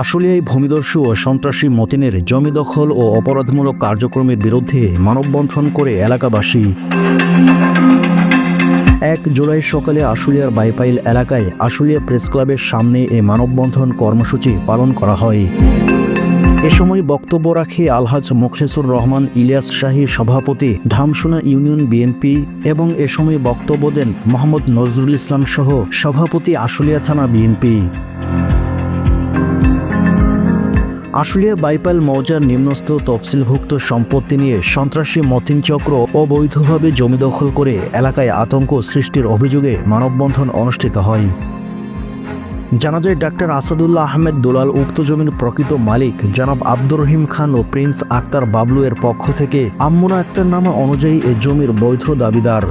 আশুলিয়ায় ভূমিদস্যু ও সন্ত্রাসী মতিনের জমি দখল ও অপরাধমূলক কার্যক্রমের বিরুদ্ধে মানববন্ধন করে এলাকাবাসী। এক জুলাই সকালে আশুলিয়ার বাইপাইল এলাকায় আশুলিয়া প্রেস ক্লাবের সামনে এ মানববন্ধন কর্মসূচি পালন করা হয়। এ সময় বক্তব্য রাখে আলহাজ মুখলেসুর রহমান, ইলিয়াস শাহী সভাপতি, ধামসোনা ইউনিয়ন বিএনপি এবং এ সময় বক্তব্য দেন মোহাম্মদ নজরুল ইসলাম সহ সভাপতি আশুলিয়া থানা বিএনপি। আশুলিয়া বাইপাল মৌজার নিম্নস্থ তফসিলভুক্ত সম্পত্তি নিয়ে সন্ত্রাসী মতিন চক্র অবৈধভাবে জমি দখল করে এলাকায় আতঙ্ক সৃষ্টির অভিযোগে মানববন্ধন অনুষ্ঠিত হয়। জানা যায়, ডাক্তার আসাদুল্লাহ আহমেদ দুলাল উক্ত জমির প্রকৃত মালিক জনাব আব্দুর রহিম খান ও প্রিন্স আক্তার বাবলু এর পক্ষ থেকে আম্মুনা আক্তার নামা অনুযায়ী এ জমির বৈধ দাবিদার।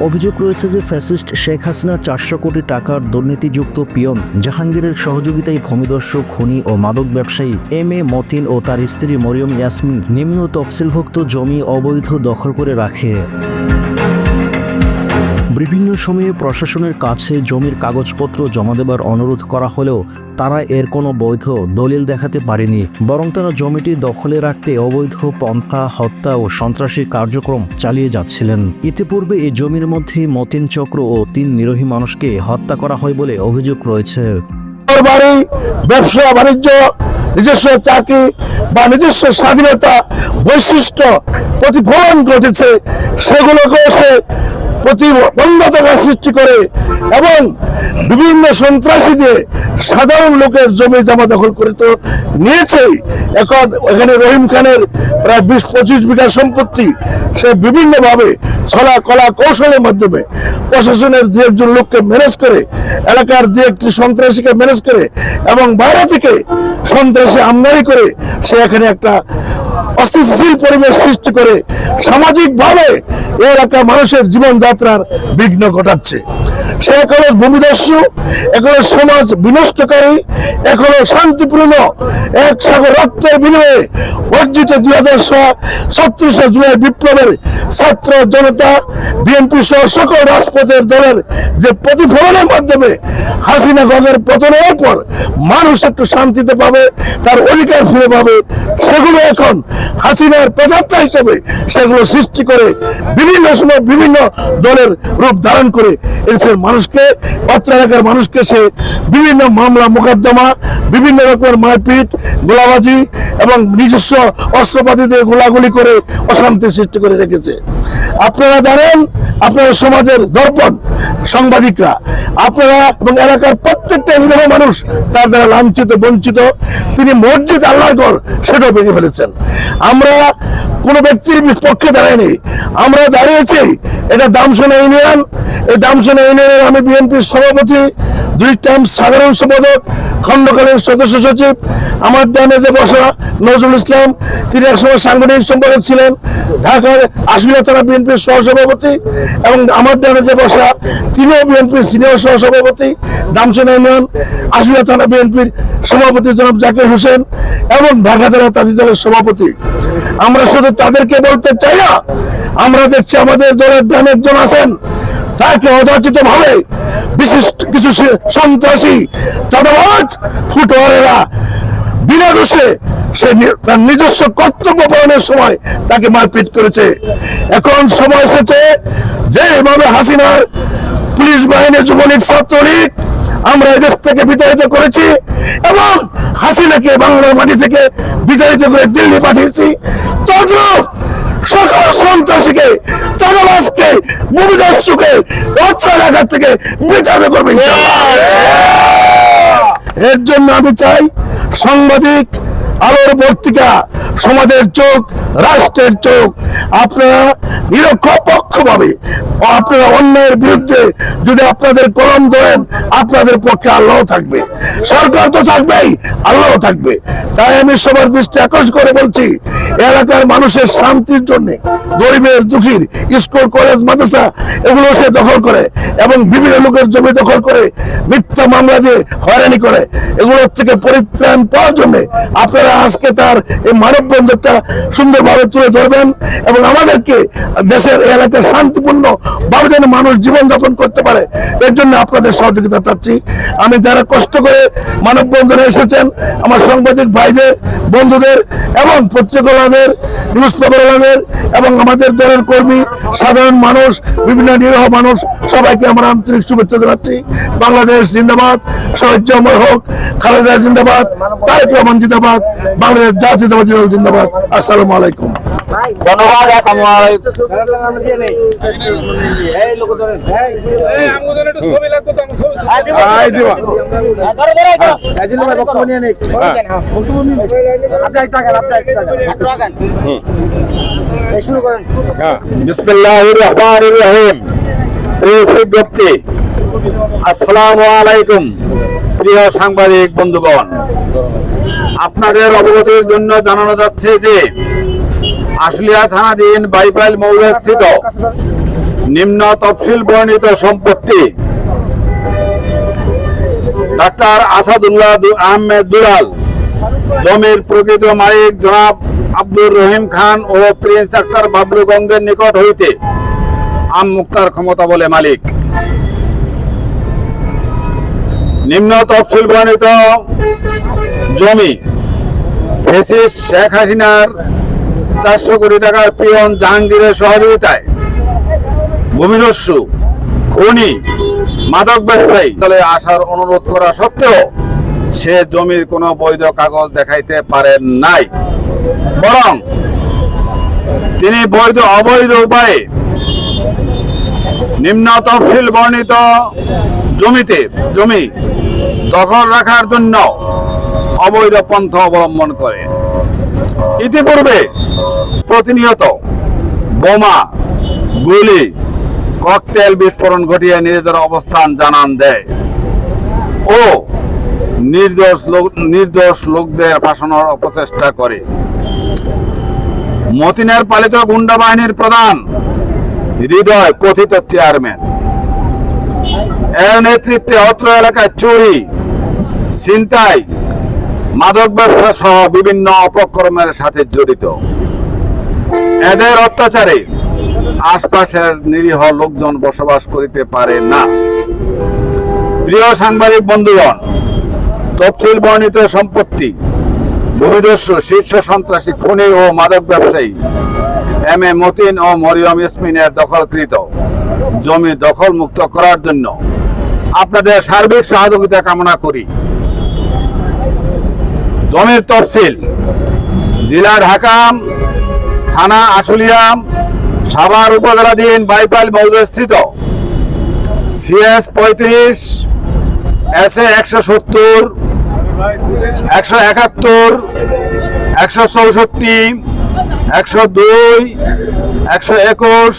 অভিযোগ রয়েছে যে ফ্যাসিস্ট শেখ হাসিনা চারশো কোটি টাকার দুর্নীতিযুক্ত পিয়ন, জাহাঙ্গীরের সহযোগিতায় ভূমিদর্শক, খনি ও মাদক ব্যবসায়ী এম এ মতিন ও তার স্ত্রী মরিয়ম ইয়াসমিন নিম্ন তফসিলভুক্ত জমি অবৈধ দখল করে রাখে। বিভিন্ন সময়ে প্রশাসনের কাছে জমির কাগজপত্র জমা দেবার অনুরোধ করা হলেও তারা এর কোনো বৈধ দলিল দেখাতে পারেনি। বরং তারা জমিটি দখলে রাখতে অবৈধ পন্থা, হত্যা ও সন্ত্রাসী কার্যক্রম চালিয়ে যাচ্ছিলেন। ইতিপূর্বে এই জমির মধ্যে মতিন চক্র ও তিন নিরোহী মানুষকে হত্যা করা হয় বলে অভিযোগ রয়েছে। ব্যবসা, বাণিজ্য, নিজস্ব চাকরি বা নিজস্ব স্বাধীনতা বৈশিষ্ট্য প্রতিফলন ঘটেছে সেগুলোকে সে প্রতিবন্ধকতা সৃষ্টি করে এবং বিভিন্ন সন্ত্রাসী দিয়ে সাধারণ লোকের জমি জমা দখল করে তো এখন এখানে রহিম খানের প্রায় বিশ, পঁচিশ বিঘা সম্পত্তি সে বিভিন্নভাবে ছলা কলা কৌশলের মাধ্যমে প্রশাসনের দু একজন লোককে ম্যানেজ করে, এলাকার দু একটি সন্ত্রাসীকে ম্যানেজ করে এবং বাইরে থেকে সন্ত্রাসী আমদানি করে সে এখানে একটা অস্থিতিশীল পরিবেশ সৃষ্টি করে সামাজিকভাবে এই এলাকার মানুষের জীবনযাত্রার বিঘ্ন ঘটাচ্ছে। সে ভূমিদস্যু সমাজ বিনষ্টকারী শান্তিপূর্ণ এক সাগর রক্তের বিনিময়ে অর্জিত দুই হাজার ছত্রিশে জুলাই বিপ্লবের ছাত্র জনতা, বিএনপি সহ সকল রাজপথের দলের যে প্রতিফলনের মাধ্যমে হাসিনা গগের পতনের পর মানুষ একটু শান্তিতে পাবে, তার অধিকার ফিরে পাবে, সেগুলো এখন হাসিনার প্রদাতা হিসেবে সেগুলো সৃষ্টি করে বিভিন্ন সময় বিভিন্ন দলের রূপ ধারণ করে এদেশের মানুষকে অত্র এলাকার মানুষকে সে বিভিন্ন মামলা, মোকদ্দমা, বিভিন্ন রকমের মারপিট, গোলাবাজি এবং নিজস্ব অস্ত্রপাতি দিয়ে গোলাগুলি করে অশান্তি সৃষ্টি করে রেখেছে। আপনারা জানেন, আপনারা সমাজের দর্পণ সাংবাদিকরা। আপনারা এবং এলাকার প্রত্যেকটা নিরহ মানুষ তার দ্বারা লাঞ্ছিত, বঞ্চিত। তিনি মসজিদ আল্লাহর ঘর, সেটাও ভেঙে ফেলেছেন। আমরা কোনো ব্যক্তির পক্ষে দাঁড়ায়নি। আমরা দাঁড়িয়েছি। এটা দামসোনা ইউনিয়ন। এই দামসোনা ইউনিয়নের আমি বিএনপির সভাপতি, দুই টাইম সাধারণ সম্পাদক খণ্ডকালীন সদস্য সচিব। আমার ডানে যে বসা নজরুল ইসলাম, তিনি একসময় সাংগঠনিক সম্পাদক ছিলেন। ঢাকার আশুলিয়া থানা বিএনপির সহসভাপতি এবং আমার ডানে যে বসা, তিনিও বিএনপির সিনিয়র সহসভাপতি, দামসোনা ইউনিয়ন, আশুলিয়া থানা বিএনপির সভাপতি জনাব জাকির হোসেন এবং ঢাকা জেলা তাঁতি দলের সভাপতি। আমরা শুধু তাদেরকে বলতে চাই না, আমরা দেখছি আমাদের দলের ডানে একজন আছেন, তাকে অযাচিত ভাবে বিশিষ্ট কিছু সন্ত্রাসী চাঁদাবাজ, ফুটওয়ারেরা বিনা দোষে সে তার নিজস্ব কর্তব্য পালনের সময় তাকে মারপিট করেছে। এখন সময় এসেছে যে যেভাবে হাসিনার পুলিশ বাহিনী যুবলীগ ছাত্রলীগ আমরা এদেশ থেকে বিতাড়িত করেছি এবং হাসিনাকে বাংলার মাটি থেকে বিতাড়িত করে দিল্লি পাঠিয়েছি তদ্রুপ সকল সন্ত্রাসীকে, চাঁদাবাজকে অর্থ এলাকার থেকে বিতাড়িত করবে। এর জন্য আমি চাই সাংবাদিক আলোর পত্রিকা সমাজের চোখ, রাষ্ট্রের চোখ আপনারা নিরপেক্ষ ভাবে আপনারা অন্যায়ের বিরুদ্ধে যদি আপনাদের কলম ধরেন, আপনাদের পক্ষে আল্লাহ থাকবে। সরকার তো থাকবেই আল্লাহ থাকবে। তাই আমি সবার দৃষ্টি আকর্ষণ করে বলছি, এলাকার মানুষের শান্তির জন্য, গরিবের দুঃখীর স্কুল, কলেজ, মাদ্রাসা, এগুলো সে দখল করে এবং বিভিন্ন লোকের জমি দখল করে, মিথ্যা মামলা দিয়ে হয়রানি করে। এগুলোর থেকে পরিত্রাণ পাওয়ার জন্য আপনারা আজকে তার এই মানব বন্ধুটা সুন্দরভাবে তুলে ধরবেন। এবং আমাদেরকে দেশের এলাকায় শান্তিপূর্ণ ভাবে যেন মানুষ জীবনযাপন করতে পারে, এর জন্য আপনাদের সহযোগিতা চাচ্ছি। আমি যারা কষ্ট করে মানববন্ধনে এসেছেন, আমার সাংবাদিক ভাইদের, বন্ধুদের এবং পত্রিকালাদের নিউজ পেপারওয়ালাদের এবং আমাদের দলের কর্মী, সাধারণ মানুষ, বিভিন্ন নিরীহ মানুষ, সবাইকে আমরা আন্তরিক শুভেচ্ছা জানাচ্ছি। বাংলাদেশ জিন্দাবাদ, শহীদ অমর হোক, খালেদা জিন্দাবাদ, তারেক রহমান জিন্দাবাদ, বাংলাদেশ দল জিন্দাবাদ। আসসালামু আলাইকুম। ধন্যবাদ আসসালামু আলাইকুম। শুরু করেন বিসমিল্লাহির রহমানির রহিম। প্রিয় বিজ্ঞপ্তি আসসালামু আলাইকুম প্রিয় সাংবাদিক বন্ধুগণ। আপনাদের অবগতির জন্য জানানো যাচ্ছে যে আশুলিয়া থানাধীন বাইপাইল মৌজাস্থিত নিম্ন তফসিল বর্ণিত সম্পত্তি। ডাক্তার আসাদুল্লাহ আহমেদ দুলাল, জমির প্রকৃত মালিক জনাব আব্দুর রহিম খান ও প্রিন্স আক্তার বাবলু গঙ্গের নিকট হইতে আম মুক্তার ক্ষমতা বলে মালিক। নিম্ন তফসিল বর্ণিত জমি শেখ হাসিনার চারশো কোটি টাকার পিয়ন জাহাঙ্গীরের সহযোগিতায় ভূমিদস্যু খনি, মাদক ব্যবসায়ী দলে আসার অনুরোধ করা সত্ত্বেও সে জমির কোনো বৈধ কাগজ দেখাইতে পারেন নাই। বরং তিনি বৈধ অবৈধ উপায়ে নিম্ন তফসিল বর্ণিত জমিতে জমি দখল রাখার জন্য অবৈধ পন্থা অবলম্বন করে। ইতিপূর্বে প্রতিনিয়ত বোমা, গুলি, ককটেল বিস্ফোরণ ঘটিয়ে নিজেদের অবস্থান জানান দেয় ও নির্দোষ লোক নির্দোষ লোকদের ফাঁসানোর অপচেষ্টা করে। মতিনের পালিত গুন্ডা বাহিনীর প্রধান হৃদয় কথিত চেয়ারম্যান। এর নেতৃত্বে অত্র এলাকায় চুরি, ছিনতাই মাদক ব্যবসা সহ বিভিন্ন অপকর্মের সাথে জড়িত। এদের অত্যাচারে আশপাশের নিরীহ লোকজন বসবাস করিতে পারে না। প্রিয় সাংবাদিক বন্ধুগণ, তফসিল বর্ণিত সম্পত্তি, ভূমিদস্যু, শীর্ষ সন্ত্রাসী, খনি ও মাদক ব্যবসায়ী এম এ মতিন ও মরিয়ম ইসমিনের দখলকৃত জমি দখল মুক্ত করার জন্য আপনাদের সার্বিক সহযোগিতা কামনা করি। জমির তফসিল। জেলা ঢাকা, থানা আশুলিয়া, সাভার উপজেলাধীন বাইপাল মৌজাস্থিত সিএস পঁয়ত্রিশ এস এ একশো সত্তর, একশো একাত্তর, একশো চৌষট্টি, একশো দুই, একশো একুশ,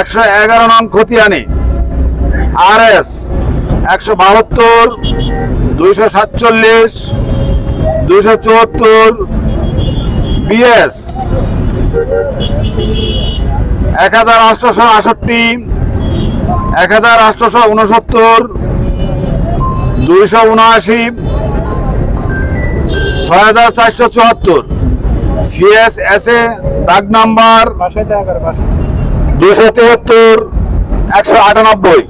একশো এগারো নং খতিয়ানি। আর এস একশো বাহাত্তর, দুইশো সাতচল্লিশ দুইশো চুয়াত্তর বিএস এক হাজার আটশোশো আষট্টি এক হাজার আটশোশো উনসত্তর দুইশো উনআশি ছয় হাজার চারশো চুয়াত্তর সিএস এস এ দাগ নাম্বার দুশো তেহাত্তর একশো আটানব্বই।